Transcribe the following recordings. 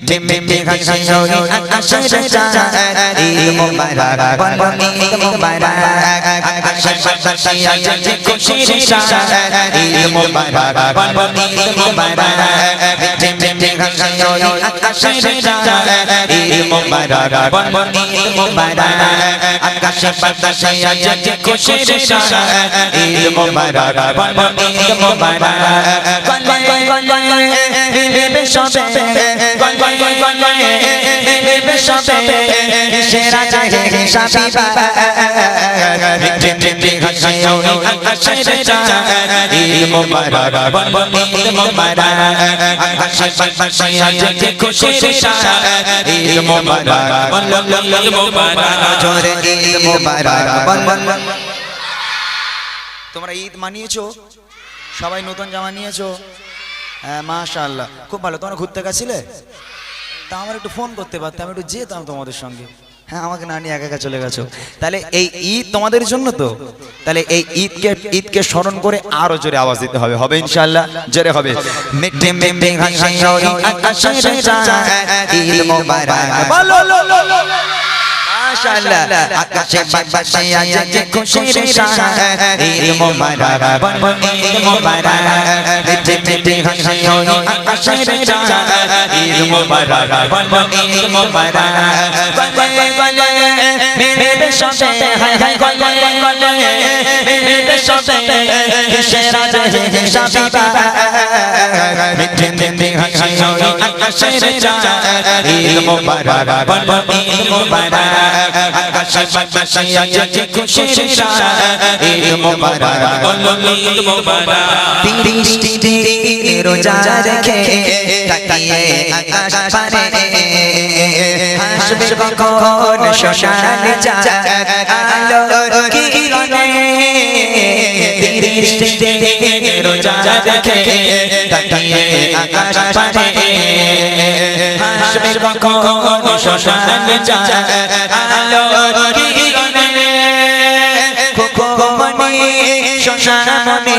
Mim mim mim khăn khăn rồi ác ác sáng sáng ra đi một bài bài bài quan quan đi một bài bài ác ác sáng sáng sáng sáng sáng sáng sáng cũng sáng sáng sáng đi một bài bài bài quan quan đi một bài bài ác mim mim mim khăn khăn rồi ác ác sáng sáng ra đi một bài bài bài quan quan đi một bài bài ác ác sáng sáng sáng sáng sáng sáng cũng sáng sáng đi một bài bài bài quan quan đi một bài bài quan quan quan quan bên bên bên তোমরা ঈদ মানিয়েছো সবাই নতুন জামা নিয়েছো হ্যাঁ মাশাআল্লাহ খুব ভালো তোমরা ঘুরতে গেছিলে তা আমার একটু ফোন করতে পারতে আমি একটু যেতাম তোমাদের সঙ্গে হ্যাঁ আমাকে না নিয়ে একা একা চলে গেছো তাহলে এই ঈদ তোমাদের জন্য তো তাহলে এই ঈদকে ঈদকে স্মরণ করে আরও জোরে আওয়াজ দিতে হবে হবে ইনশাআল্লাহ জোরে হবে মিটে মিটে ঈদ মোবারক বলো মাশাআল্লাহ আকাশে বাতাসে আজ খুশির শাহ ঈদ মোবারক ঈদ মোবারক মিটে মিটে হাসি ওই আকাশের চাঁদ ঈদ মোবারক ঈদ মোবারক গলে গলে মেরে সবে হায় হায় গলে গলে মেরে সবে সেরা জাহে শাবিবা মিটে মিটে হাসি ওই আকাশের চাঁদ ঈদ মোবারক ঈদ মোবারক আকাশে বাতাসে আজ খুশির শাহ ঈদ মোবারক ঈদ মোবারক তিরিশ দিন রোজা রেখে তাকিয়ে আকাশ পানে হাসবে কখন শ্মশান আলো কিরণে তিরিশ দিন রোজা দেখে তাকিয়ে আকাশ পানে হাসবে কখন শ্মশান আলো কিরণে কোকমনি শ্মশানমনি কোকমনি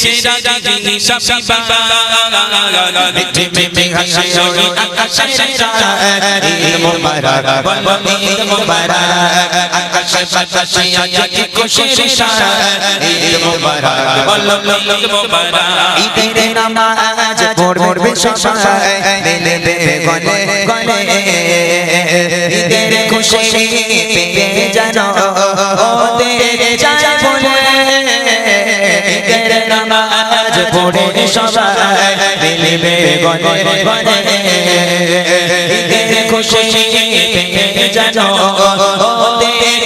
সেরা জানি শাবিবা মিঠে মিঠে হাসি ওই আকাশের চাঁদ ঈদ মোবারক ঈদ মোবারক আকাশে বাতাসে আজ খুশির শাহ ঈদ মোবারক ঈদ মোবারক ঈদের নামাজ পড়বে সবাই মিলবে গলে গলে ঈদের খুশি পেয়ে জানো নামাজ পড়ে সবাই মিলবে গলে গলে ঈদের খুশি জানো ওদের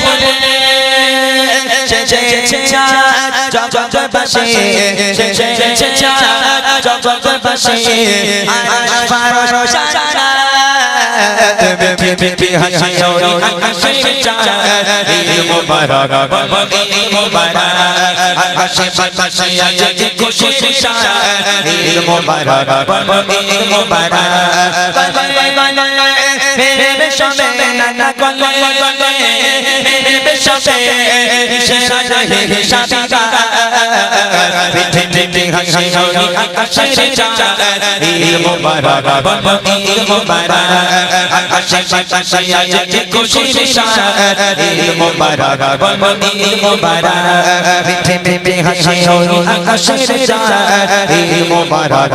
বলে জগৎবাসী জগৎবাসী সারা বেবি হাসি মোবারক ঈদ মোবারক আকাশে বাতাসে আজ খুশির শাহ ঈদ মোবারক ঈদ মোবারক মেরে সবে নানা গলে গলে মেরে সবে সেরা জাহে শাবিবা পিঠে পিঠে হাসি চাঁদ ঈদ মোবারক ঈদ মোবারক আকাশে বাতাসে আজ খুশির শাহ ঈদ মোবারক ঈদ মোবারক পিঠে পিঠে হাসি ওই আকাশের চাঁদ ঈদ মোবারক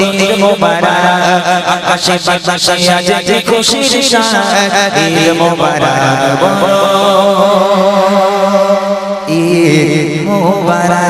ঈদ মোবারক আকাশে বাতাসে আজ খুশির শাহ ঈদ মোবারক ঈদ মোবারক